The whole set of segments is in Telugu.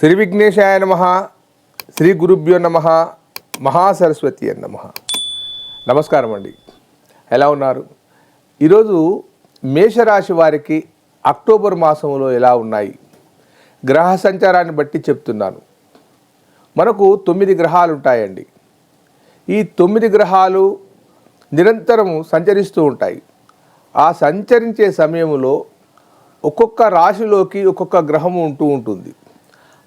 శ్రీ విఘ్నేశాయ నమ శ్రీ గురుభ్యో నమ మహాసరస్వతి అని నమ. నమస్కారం అండి. ఎలా ఉన్నారు? ఈరోజు మేషరాశి వారికి అక్టోబర్ మాసంలో ఎలా ఉన్నాయి? గ్రహ సంచారాన్ని బట్టి చెప్తున్నాను. మనకు తొమ్మిది గ్రహాలు ఉంటాయండి. ఈ తొమ్మిది గ్రహాలు నిరంతరము సంచరిస్తూ ఉంటాయి. ఆ సంచరించే సమయంలో ఒక్కొక్క రాశిలోకి ఒక్కొక్క గ్రహం ఉంటూ ఉంటుంది.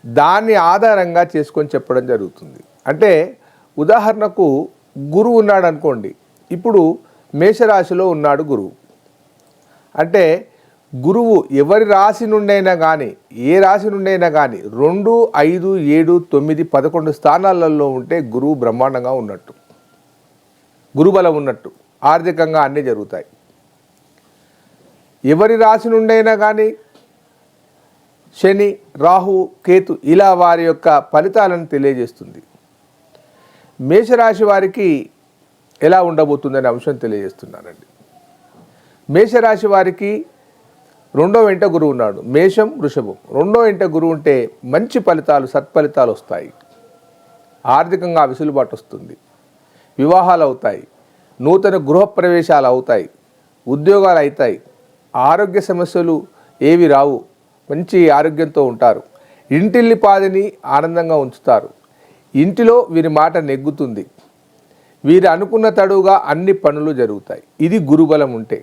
దాన్ని ఆధారంగా చేసుకొని చెప్పడం జరుగుతుంది. అంటే ఉదాహరణకు గురువు ఉన్నాడు అనుకోండి. ఇప్పుడు మేషరాశిలో ఉన్నాడు గురువు. అంటే గురువు ఎవరి రాశి నుండైనా కానీ ఏ రాశి నుండైనా కానీ రెండు ఐదు ఏడు తొమ్మిది పదకొండు స్థానాలలో ఉంటే గురువు బ్రహ్మాండంగా ఉన్నట్టు. గురుబలం ఉన్నట్టు. ఆర్థికంగా అన్నీ జరుగుతాయి. ఎవరి రాశి నుండైనా కానీ శని రాహు కేతు ఇలా వారి యొక్క ఫలితాలను తెలియజేస్తుంది. మేషరాశి వారికి ఎలా ఉండబోతుందనే అంశం తెలియజేస్తున్నానండి మేషరాశి వారికి రెండో వెంట గురువు ఉన్నాడు. మేషం వృషభం. రెండో వెంట గురువు ఉంటే మంచి ఫలితాలు సత్ఫలితాలు వస్తాయి. ఆర్థికంగా వెసులుబాటు వస్తుంది. వివాహాలు అవుతాయి. నూతన గృహప్రవేశాలు అవుతాయి. ఉద్యోగాలు అవుతాయి. ఆరోగ్య సమస్యలు ఏవి రావు. మంచి ఆరోగ్యంతో ఉంటారు. ఇంటిల్లి పాదిని ఆనందంగా ఉంచుతారు. ఇంటిలో వీరి మాట నెగ్గుతుంది. వీరు అనుకున్న తడువుగా అన్ని పనులు జరుగుతాయి. ఇది గురుబలం ఉంటే.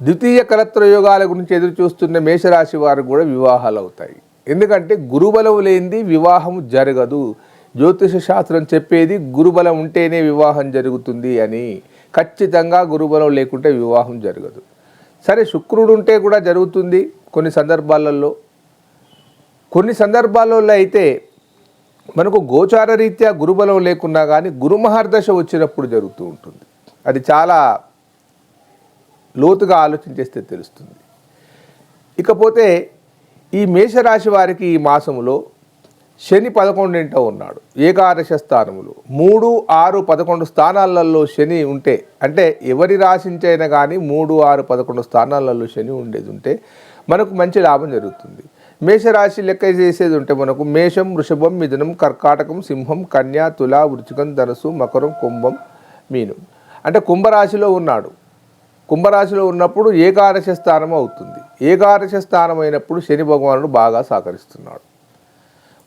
ద్వితీయ కలత్రయోగాల గురించి ఎదురు చూస్తున్న మేషరాశి వారు కూడా వివాహాలు అవుతాయి ఎందుకంటే గురుబలం లేనిది వివాహం జరగదు. జ్యోతిష శాస్త్రం చెప్పేది గురుబలం ఉంటేనే వివాహం జరుగుతుంది అని. ఖచ్చితంగా గురుబలం లేకుంటే వివాహం జరగదు. సరే శుక్రుడు ఉంటే కూడా జరుగుతుంది కొన్ని సందర్భాలలో. కొన్ని సందర్భాలలో అయితే మనకు గోచార రీత్యా గురుబలం లేకున్నా కానీ గురుమహర్దశ వచ్చినప్పుడు జరుగుతూ ఉంటుంది. అది చాలా లోతుగా ఆలోచించేస్తే తెలుస్తుంది. ఇకపోతే ఈ మేషరాశి వారికి ఈ మాసంలో శని పదకొండింట ఉన్నాడు. ఏకాదశ స్థానములు. మూడు ఆరు పదకొండు స్థానాలలో శని ఉంటే అంటే ఎవరి రాశించైనా కానీ మూడు ఆరు పదకొండు స్థానాలలో శని ఉండేది ఉంటే మనకు మంచి లాభం జరుగుతుంది. మేషరాశి లెక్క చేసేది ఉంటే మనకు మేషం వృషభం మిథునం కర్కాటకం సింహం కన్య తుల వృచికం ధనుసు మకరం కుంభం మీను. అంటే కుంభరాశిలో ఉన్నాడు. కుంభరాశిలో ఉన్నప్పుడు ఏకాదశ స్థానం అవుతుంది. ఏకాదశ స్థానం అయినప్పుడు శని భగవానుడు బాగా సహకరిస్తున్నాడు.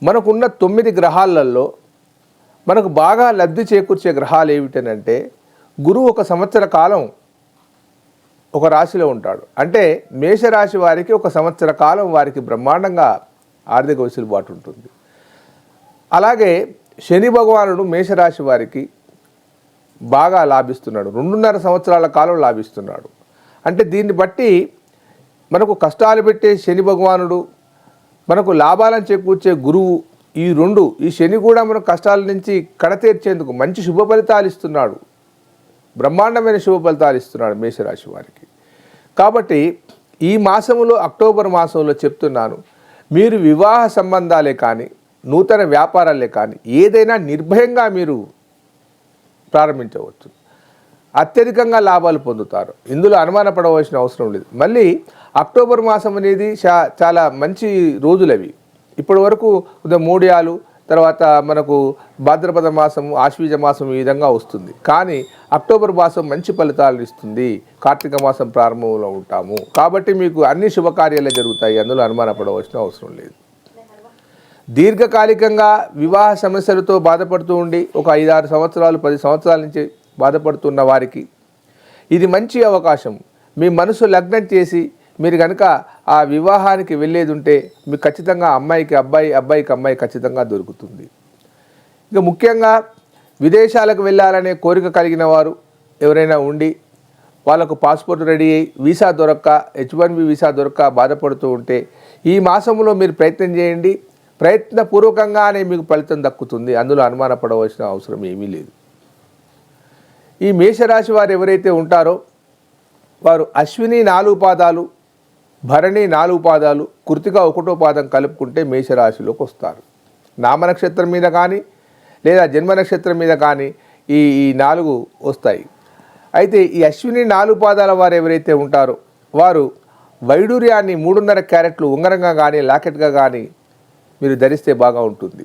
మనకున్న తొమ్మిది గ్రహాలలో మనకు బాగా లబ్ధి చేకూర్చే గ్రహాలు ఏమిటనంటే గురువు ఒక సంవత్సర కాలం ఒక రాశిలో ఉంటాడు. అంటే మేషరాశి వారికి ఒక సంవత్సర కాలం వారికి బ్రహ్మాండంగా ఆర్థిక వెసులుబాటు ఉంటుంది. అలాగే శని భగవానుడు మేషరాశి వారికి బాగా లాభిస్తున్నాడు. రెండున్నర సంవత్సరాల కాలం లాభిస్తున్నాడు. అంటే దీన్ని బట్టి మనకు కష్టాలు పెట్టే శని భగవానుడు మనకు లాభాలను చేకూర్చే గురువు ఈ రెండు ఈ శని కూడా మన కష్టాల నుంచి కడతీర్చేందుకు మంచి శుభ ఫలితాలు ఇస్తున్నాడు. బ్రహ్మాండమైన శుభ ఫలితాలు ఇస్తున్నాడు మేషరాశి వారికి. కాబట్టి ఈ మాసంలో అక్టోబర్ మాసంలో చెప్తున్నాను మీరు వివాహ సంబంధాలే కానీ నూతన వ్యాపారాలే కానీ ఏదైనా నిర్భయంగా మీరు ప్రారంభించవచ్చు. అత్యధికంగా లాభాలు పొందుతారు. ఇందులో అనుమానపడవలసిన అవసరం లేదు. మళ్ళీ అక్టోబర్ మాసం అనేది చా చాలా మంచి రోజులు అవి. ఇప్పటి వరకు ఉదయం మూడియాలు తర్వాత మనకు భాద్రపద మాసం ఆశ్వీజ మాసం ఈ విధంగా వస్తుంది. కానీ అక్టోబర్ మాసం మంచి ఫలితాలు ఇస్తుంది. కార్తీక మాసం ప్రారంభంలో ఉంటాము. కాబట్టి మీకు అన్ని శుభకార్యాలే జరుగుతాయి. అందులో అనుమానపడవలసిన అవసరం లేదు. దీర్ఘకాలికంగా వివాహ సమస్యలతో బాధపడుతూ ఉండి ఒక ఐదారు సంవత్సరాలు పది సంవత్సరాల నుంచి బాధపడుతున్న వారికి. ఇది మంచి అవకాశం. మీ మనసు లగ్నం చేసి మీరు కనుక ఆ వివాహానికి వెళ్ళేది ఉంటే మీకు ఖచ్చితంగా అమ్మాయికి అబ్బాయి అబ్బాయికి అమ్మాయి ఖచ్చితంగా దొరుకుతుంది. ఇక ముఖ్యంగా విదేశాలకు వెళ్ళాలనే కోరిక కలిగిన వారు ఎవరైనా ఉండి వాళ్ళకు పాస్పోర్ట్ రెడీ అయ్యి వీసా దొరక్క హెచ్ వన్ బి వీసా దొరక్క బాధపడుతూ ఉంటే ఈ మాసంలో మీరు ప్రయత్నం చేయండి. ప్రయత్నపూర్వకంగానే మీకు ఫలితం దక్కుతుంది. అందులో అనుమానపడవలసిన అవసరం ఏమీ లేదు. ఈ మేషరాశి వారు ఎవరైతే ఉంటారో వారు అశ్విని నాలుగు పాదాలు భరణి నాలుగు పాదాలు కృతిగా ఒకటో పాదం కలుపుకుంటే మేషరాశిలోకి వస్తారు. నామ నక్షత్రం మీద కానీ లేదా జన్మ నక్షత్రం మీద కానీ ఈ ఈ నాలుగు వస్తాయి. అయితే ఈ అశ్విని నాలుగు పాదాల వారు ఎవరైతే ఉంటారో వారు వైడూర్యాన్ని మూడున్నర క్యారెట్లు ఉంగరంగా కానీ లాకెట్గా కానీ మీరు ధరిస్తే బాగా ఉంటుంది.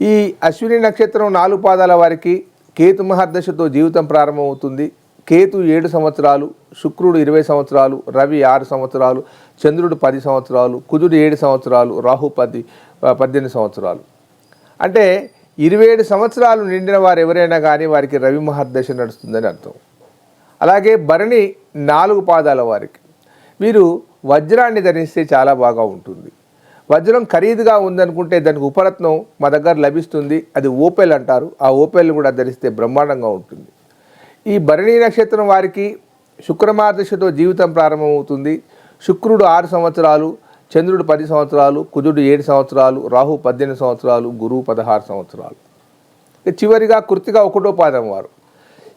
ఈ అశ్విని నక్షత్రం నాలుగు పాదాల వారికి కేతు మహర్దశతో జీవితం ప్రారంభమవుతుంది. కేతు ఏడు సంవత్సరాలు శుక్రుడు ఇరవై సంవత్సరాలు రవి ఆరు సంవత్సరాలు చంద్రుడు పది సంవత్సరాలు కుజుడు ఏడు సంవత్సరాలు రాహు పది పద్దెనిమిది సంవత్సరాలు. అంటే ఇరవై ఏడు సంవత్సరాలు నిండిన వారు ఎవరైనా కానీ వారికి రవి మహర్దశ నడుస్తుందని అర్థం. అలాగే భరణి నాలుగు పాదాల వారికి. వీరు వజ్రాన్ని ధరిస్తే చాలా బాగా ఉంటుంది. వజ్రం ఖరీదుగా ఉందనుకుంటే దానికి ఉపరత్నం మా దగ్గర లభిస్తుంది. అది ఓపెల్ అంటారు. ఆ ఓపెల్ కూడా ధరిస్తే బ్రహ్మాండంగా ఉంటుంది. ఈ భరణీ నక్షత్రం వారికి శుక్రమార్దశతో జీవితం ప్రారంభమవుతుంది. శుక్రుడు ఆరు సంవత్సరాలు చంద్రుడు పది సంవత్సరాలు కుజుడు ఏడు సంవత్సరాలు రాహు పద్దెనిమిది సంవత్సరాలు గురువు పదహారు సంవత్సరాలు. చివరిగా కృతిక ఒకటో పాదం వారు.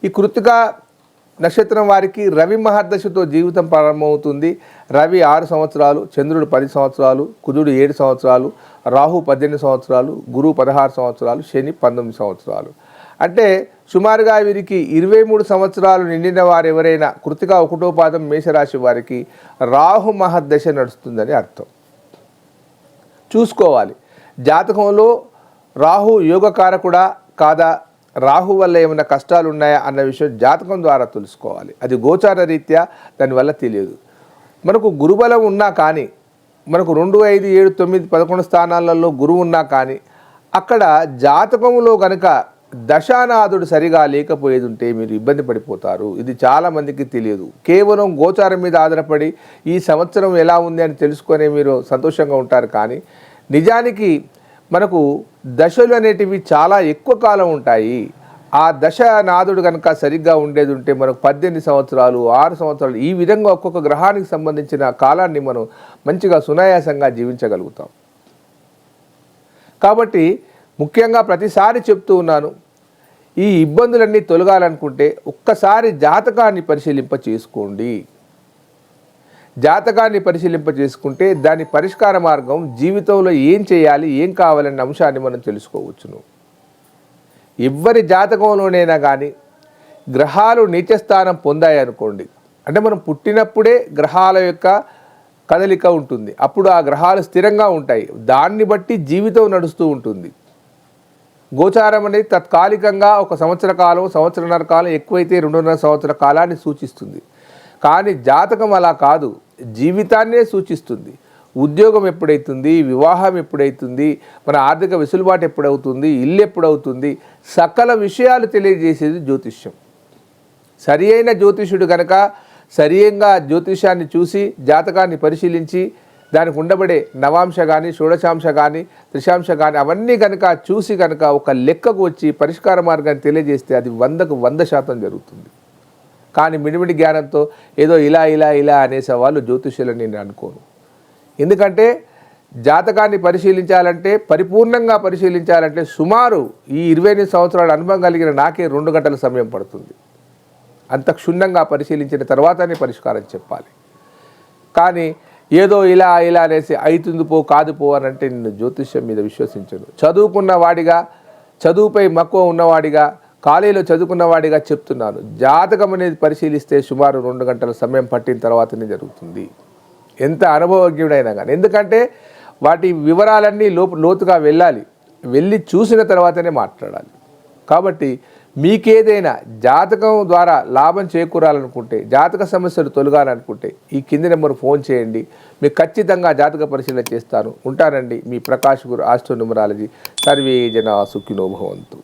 ఈ కృతిక నక్షత్రం వారికి రవి మహర్దశతో జీవితం ప్రారంభమవుతుంది. రవి ఆరు సంవత్సరాలు చంద్రుడు పది సంవత్సరాలు కుజుడు ఏడు సంవత్సరాలు రాహు పద్దెనిమిది సంవత్సరాలు గురువు పదహారు సంవత్సరాలు శని పంతొమ్మిది సంవత్సరాలు. అంటే సుమారుగా వీరికి ఇరవై మూడు సంవత్సరాలు నిండిన వారు ఎవరైనా కృతిక ఒకటో పాదం మేషరాశి వారికి రాహు మహర్దశ నడుస్తుందని అర్థం. చూసుకోవాలి. జాతకంలో రాహు యోగకారకుడా కాదా? రాహు వల్ల ఏమైనా కష్టాలు ఉన్నాయా అన్న విషయం జాతకం ద్వారా తెలుసుకోవాలి. అది గోచార రీత్యా దానివల్ల తెలియదు. మనకు గురుబలం ఉన్నా కానీ మనకు రెండు ఐదు ఏడు తొమ్మిది పదకొండు స్థానాలలో గురువు ఉన్నా కానీ అక్కడ జాతకంలో కనుక దశానాథుడు సరిగా లేకపోయేది ఉంటే మీరు ఇబ్బంది పడిపోతారు. ఇది చాలామందికి తెలియదు. కేవలం గోచారం మీద ఆధారపడి ఈ సంవత్సరం ఎలా ఉంది అని తెలుసుకొని మీరు సంతోషంగా ఉంటారు కానీ నిజానికి మనకు దశలు అనేటివి చాలా ఎక్కువ కాలం ఉంటాయి. ఆ దశ నాదుడు కనుక సరిగ్గా ఉండేది ఉంటే మనకు పద్దెనిమిది సంవత్సరాలు ఆరు సంవత్సరాలు ఈ విధంగా ఒక్కొక్క గ్రహానికి సంబంధించిన కాలాన్ని మనం మంచిగా సునాయాసంగా జీవించగలుగుతాం. కాబట్టి ముఖ్యంగా ప్రతిసారి చెప్తూ ఉన్నాను ఈ ఇబ్బందులన్నీ తొలగాలనుకుంటే ఒక్కసారి జాతకాన్ని పరిశీలింప చేసుకోండి జాతకాన్ని పరిశీలింప చేసుకుంటే దాని పరిష్కార మార్గం జీవితంలో ఏం చేయాలి ఏం కావాలనే అంశాన్ని మనం తెలుసుకోవచ్చును. ఎవ్వరి జాతకంలోనైనా కానీ గ్రహాలు నీచస్థానం పొందాయి అనుకోండి అంటే మనం పుట్టినప్పుడే గ్రహాల యొక్క కదలిక ఉంటుంది. అప్పుడు ఆ గ్రహాలు స్థిరంగా ఉంటాయి. దాన్ని బట్టి జీవితం నడుస్తూ ఉంటుంది. గోచారం అనేది తత్కాలికంగా ఒక సంవత్సర కాలం సంవత్సరన్నర కాలం ఎక్కువైతే రెండున్నర సంవత్సర కాలాన్ని సూచిస్తుంది. కానీ జాతకం అలా కాదు. జీవితాన్నే సూచిస్తుంది. ఉద్యోగం ఎప్పుడైతుంది? వివాహం ఎప్పుడైతుంది? మన ఆర్థిక వెసులుబాటు ఎప్పుడవుతుంది? ఇల్లు ఎప్పుడవుతుంది? సకల విషయాలు తెలియజేసేది జ్యోతిష్యం. సరి అయిన జ్యోతిష్యుడు కనుక సరియంగా జ్యోతిషాన్ని చూసి జాతకాన్ని పరిశీలించి దానికి ఉండబడే నవాంశ కానీ షోడశాంశ కానీ త్రిశాంశ కానీ అవన్నీ కనుక చూసి కనుక ఒక లెక్కకు వచ్చి పరిష్కార మార్గాన్ని తెలియజేస్తే అది వందకు వంద శాతం జరుగుతుంది. కానీ మిడిమిడి జ్ఞానంతో ఏదో ఇలా ఇలా ఇలా అనేసే వాళ్ళు జ్యోతిష్యులని నేను అనుకోను. ఎందుకంటే జాతకాన్ని పరిశీలించాలంటే పరిపూర్ణంగా పరిశీలించాలంటే సుమారు ఈ ఇరవై ఎనిమిది సంవత్సరాల అనుభవం కలిగిన నాకే రెండు గంటల సమయం పడుతుంది. అంత క్షుణ్ణంగా పరిశీలించిన తర్వాతనే పరిష్కారం చెప్పాలి. కానీ ఏదో ఇలా ఇలా అనేసి అవుతుంది పో కాదు పో అని అంటే నిన్ను జ్యోతిష్యం మీద విశ్వసించను. చదువుకున్న వాడిగా చదువుపై మక్కువ ఉన్నవాడిగా కాలేజీలో చదువుకున్నవాడిగా చెప్తున్నాను. జాతకం అనేది పరిశీలిస్తే సుమారు రెండు గంటల సమయం పట్టిన తర్వాతనే జరుగుతుంది. ఎంత అనుభవజ్ఞుడైనా కానీ ఎందుకంటే వాటి వివరాలన్నీ లోపు లోతుగా వెళ్ళాలి. వెళ్ళి చూసిన తర్వాతనే మాట్లాడాలి. కాబట్టి మీకేదైనా జాతకం ద్వారా లాభం చేకూరాలనుకుంటే జాతక సమస్యలు తొలగాలనుకుంటే ఈ కింది నెంబర్ ఫోన్ చేయండి. మీకు ఖచ్చితంగా జాతక పరిశీలన చేస్తాను. ఉంటానండి మీ ప్రకాష్ గురు ఆస్ట్రో న్యూమరాలజీ సర్వే జన సుఖినోభవంతు